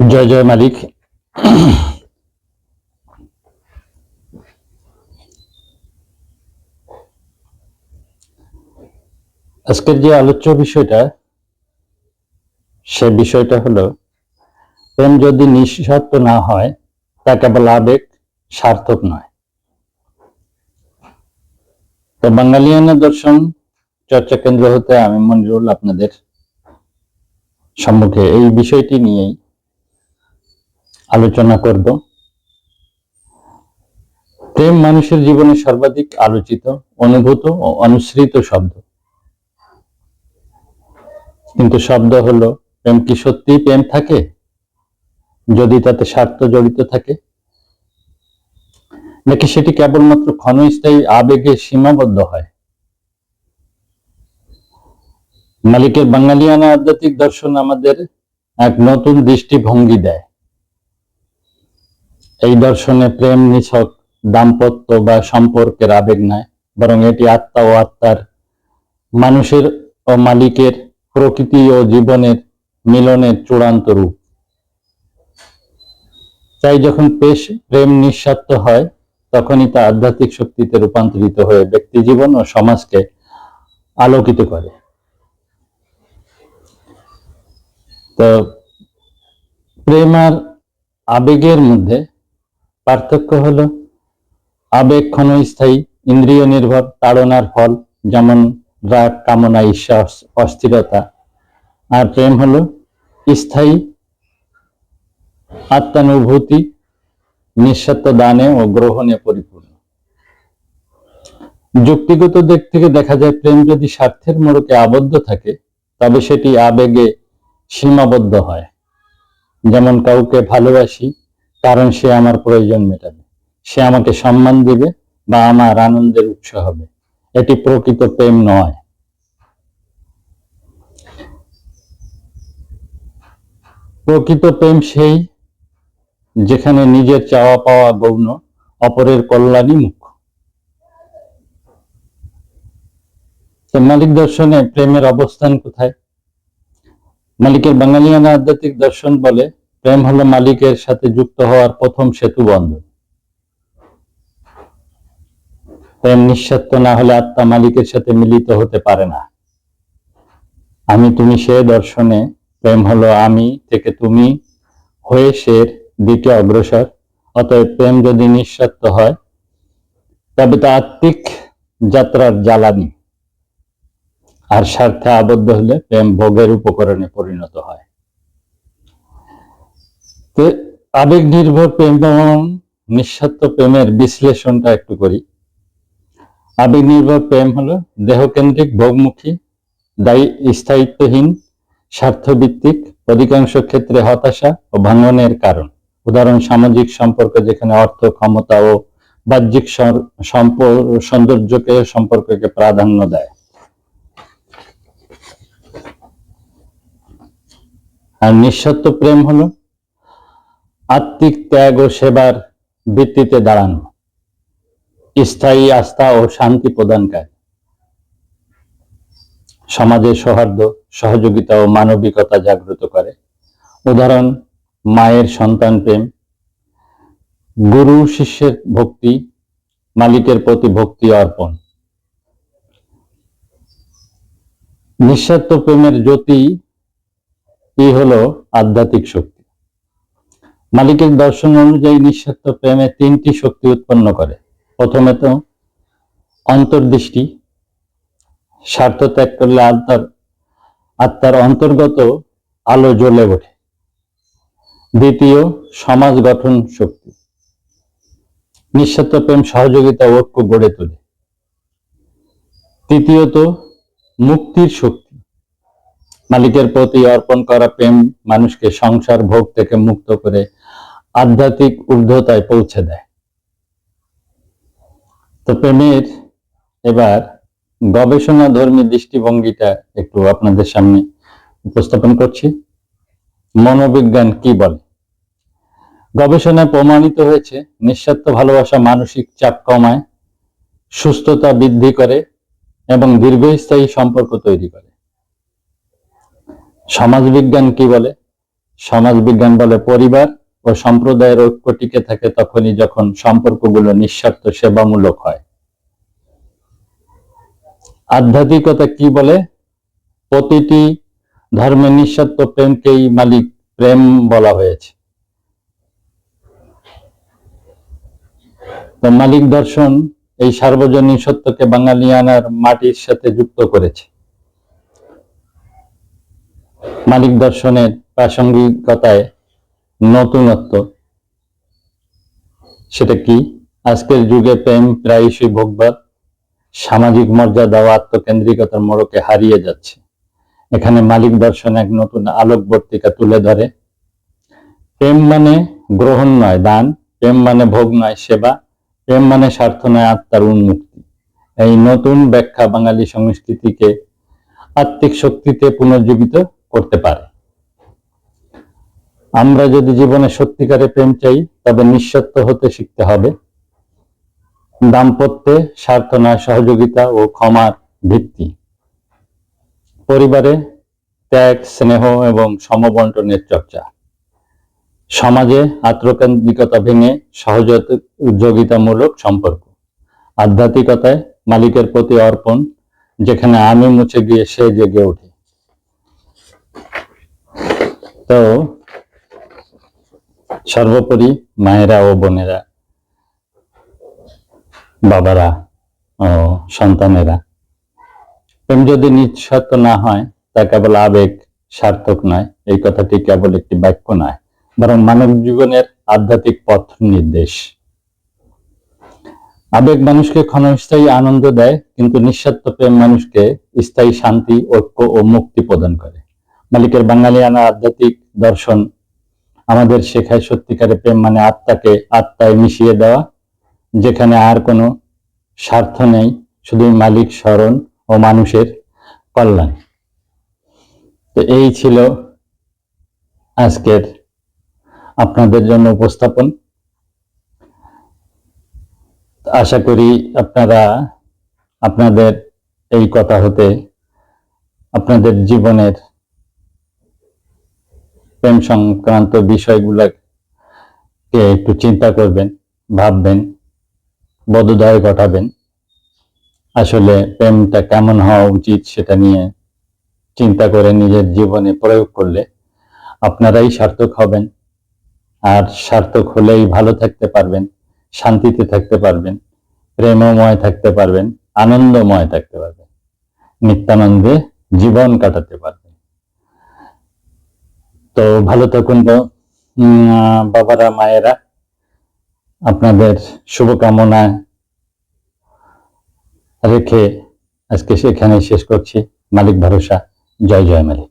জয় জয় মালিক। আজকের যে আলোচ্য বিষয়টা, সে বিষয়টা হলো, প্রেম যদি নিঃস্বার্থ না হয়, তা কেবল আবেগ, সার্থক নয়। তো বাঙালিয়ানা দর্শন চর্চা কেন্দ্র হতে আমি মনিরুল আপনাদের সম্মুখে এই বিষয়টি নিয়েই আলোচনা করব। প্রেম মানুষের জীবনে সর্বাধিক আলোচিত, অনুভূত ও অনুসৃত শব্দ। কিন্তু শব্দ হলো, প্রেম কি সত্যি প্রেম থাকে? যদি তাতে স্বার্থ জড়িত থাকে? নাকি সেটি কেবলমাত্র ক্ষণস্থায়ী আবেগে সীমাবদ্ধ হয়? মালিকের বাঙালিয়ানা আধ্যাত্মিক দর্শন আমাদের এক নতুন দৃষ্টিভঙ্গি দেয়। এই দর্শনে প্রেম, নিছক, দাম্পত্য বা সম্পর্কের আবেগ নয় বরং এটি আত্মা ও আত্মার মানুষের ও মালিকের প্রকৃতি ও জীবনের মিলনের চূড়ান্ত রূপ। তাই যখন পেশ, প্রেম নিঃস্বার্থ হয়, তখনই তা আধ্যাত্মিক শক্তিতে রূপান্তরিত হয়ে ব্যক্তি জীবন ও সমাজকে আলোকিত করে। তো প্রেম আর আবেগের মধ্যে পার্থক্য হল, আবেগ ক্ষণস্থায়ী, ইন্দ্রিয় নির্ভর, তাড়নার ফল, যেমন রাগ, কামনা ঈর্ষা অস্থিরতা। আর প্রেম হল, স্থায়ী আত্মানুভূতি নিঃস্বার্থ দানে ও গ্রহণে পরিপূর্ণ। যুক্তিগত দিক থেকে দেখা যায়, প্রেম যদি স্বার্থের মোড়কে আবদ্ধ থাকে, তবে সেটি আবেগে সীমাবদ্ধ হয়। যেমন কাউকে ভালোবাসি কারণ সে আমার প্রয়োজন মেটাবে। সে আমাকে সম্মান দিবে বা আমার আনন্দের উৎস হবে। এটি প্রকৃত প্রেম নয়। প্রকৃত প্রেম সেই যেখানে নিজের চাওয়া পাওয়া গৌণ, অপরের কল্যাণই মুখ্য। মালিক দর্শনে প্রেমের অবস্থান কোথায়? মালিকের বাঙালিয়ানা আধ্যাত্মিক দর্শন বলে প্রেম হলো মালিকের সাথে যুক্ত হওয়ার প্রথম সেতু বন্ধন প্রেম নিঃস্বার্থ না হলে আত্মা মালিকের সাথে মিলিত হতে পারে না। আমি তুমি সে দর্শনে, প্রেম হলো আমি থেকে তুমি হয়ে সে দিকে অগ্রসর। অতএব প্রেম যদি নিঃস্বার্থ হয়, তবে তা আত্মিক যাত্রার জ্বালানি। আর স্বার্থে আবদ্ধ হলে প্রেম ভোগের উপকরণে পরিণত হয়। আবেগ নির্ভর প্রেম এবং নিঃস্বার্থ প্রেমের বিশ্লেষণটা একটু করি। আবেগ নির্ভর প্রেম হলো দেহকেন্দ্রিক, ভোগমুখী, দায়ী, স্থায়িত্বহীন, স্বার্থভিত্তিক, অধিকাংশ ক্ষেত্রে হতাশা ও ভাঙনের কারণ। উদাহরণ, সামাজিক সম্পর্ক যেখানে অর্থ, ক্ষমতা ও বাহ্যিক সৌন্দর্যকে, সম্পর্ককে প্রাধান্য দেয়। আর নিঃস্বার্থ প্রেম হলো আত্মিক ত্যাগ ও সেবার ভিত্তিতে দাঁড়ানো। স্থায়ী আস্থা ও শান্তি প্রদানকারী। সমাজের সৌহার্দ্য, সহযোগিতা ও মানবিকতা জাগ্রত করে। উদাহরণ, মায়ের সন্তান প্রেম। গুরু শিষ্যের ভক্তি, মালিকের প্রতি ভক্তি অর্পণ। নিঃস্বার্থ প্রেমের জ্যোতি কি হলো আধ্যাত্মিক শক্তি। মালিকের দর্শন অনুযায়ী নিঃস্বার্থ প্রেমে তিনটি শক্তি উৎপন্ন করে। প্রথমে তো অন্তর্দৃষ্টি। স্বার্থ ত্যাগ করলে আত্মার আত্মার অন্তর্গত আলো জ্বলে ওঠে। দ্বিতীয়, সমাজ গঠন শক্তি। নিঃস্বার্থ প্রেম সহযোগিতা ঐক্য গড়ে তোলে। তৃতীয়ত, মুক্তির শক্তি। মালিকের প্রতি অর্পণ করা প্রেম মানুষকে সংসার ভোগ থেকে মুক্ত করে আধ্যাত্মিক ঊর্ধ্বতায় পৌঁছে দেয়। তো প্রেমের এবার গবেষণা ধর্মী দৃষ্টিভঙ্গিটা একটু আপনাদের সামনে উপস্থাপন করছি। মনোবিজ্ঞান কি বলে? গবেষণায় প্রমাণিত হয়েছে, নিঃস্বার্থ ভালোবাসা মানসিক চাপ কমায়, সুস্থতা বৃদ্ধি করে এবং দীর্ঘস্থায়ী সম্পর্ক তৈরি করে। সমাজবিজ্ঞান কি বলে? সমাজ বিজ্ঞান বলে পরিবার ও সম্প্রদায়ের ঐক্য টিকে থাকে তখনই যখন সম্পর্কগুলো নিঃস্বার্থ সেবামূলক হয়। আধ্যাত্মিকতা কি বলে? প্রতিটি ধর্মের নিঃস্বার্থ প্রেমকেই মালিক প্রেম বলা হয়েছে। তো মালিক দর্শন এই সার্বজনীন সত্যকে বাঙালিয়ানার মাটির সাথে যুক্ত করেছে। মালিক দর্শনের প্রাসঙ্গিকতায় নতুনত্ব। সেটা কি? আজকের যুগে প্রেম প্রায়শই ভোগবাদ সামাজিক মর্যাদা ও আত্মকেন্দ্রিকতার মোড়কে হারিয়ে যাচ্ছে। এখানে মালিক দর্শন এক নতুন আলোকবর্তিকা তুলে ধরে। প্রেম মানে গ্রহণ নয় দান, প্রেম মানে ভোগ নয় সেবা, প্রেম মানে স্বার্থ নয় আত্মার উন্মুক্তি। এই নতুন ব্যাখ্যা বাঙালি সংস্কৃতিকে আত্মিক শক্তিতে পুনর্জীবিত করতে পারে। আমরা যদি জীবনে সত্যিকারে প্রেম চাই, তবে নিঃস্বার্থ হতে শিখতে হবে। দাম্পত্যে স্বার্থ নয়, সহযোগিতা ও ক্ষমার ভিত্তি। পরিবারে ত্যাগ, স্নেহ এবং সমবন্টনের চর্চা। সমাজে আত্মকেন্দ্রিকতা ভেঙে সহযোগিতামূলক সম্পর্ক। আধ্যাত্মিকতায় মালিকের প্রতি অর্পণ, যেখানে আমি মুছে গিয়ে সে জেগে ওঠে। তো সর্বোপরি মায়েরা ও বোনেরা, বাবারা ও সন্তানেরা। প্রেম যদি নিঃস্বার্থ না হয়, তা কেবল আবেগ, সার্থক নয়। এই কথাটি কেবল একটি বাক্য নয়, বরং মানব জীবনের আধ্যাত্মিক পথ নির্দেশ। আবেগ মানুষকে ক্ষণস্থায়ী আনন্দ দেয়, কিন্তু নিঃস্বার্থ প্রেম মানুষকে স্থায়ী শান্তি, ঐক্য ও মুক্তি প্রদান করে। মালিকের বাঙালিয়ানা আধ্যাত্মিক দর্শন আমাদের শেখায় সত্যিকারে প্রেম মানে আত্মাকে, আত্মায় মিশিয়ে দেওয়া, যেখানে আর কোনো স্বার্থ নেই, শুধু মালিক স্মরণ ও মানুষের কল্যাণ। তো এই ছিল আজকের আপনাদের জন্য উপস্থাপন। আশা করি আপনারা, আপনাদের এই কথা হতে আপনাদের জীবনের প্রেম সংক্রান্ত বিষয়গুলোকে একটু চিন্তা করবেন, ভাববেন বোধোদয় ঘটাবেন। আসলে প্রেমটা কেমন হওয়া উচিত সেটা নিয়ে চিন্তা করে নিজের জীবনে প্রয়োগ করলে আপনারাই সার্থক হবেন আর সার্থক হলেই ভালো থাকতে পারবেন, শান্তিতে থাকতে পারবেন, প্রেমময় থাকতে পারবেন, আনন্দময় থাকতে পারবেন, নিত্যানন্দে জীবন কাটাতে পারবেন। তো ভালো থাকুন বাবারা, মায়েরা, আপনাদের শুভকামনা রেখে আজকে সেখানে শেষ করছি। মালিক ভরসা। জয় জয় মালিক।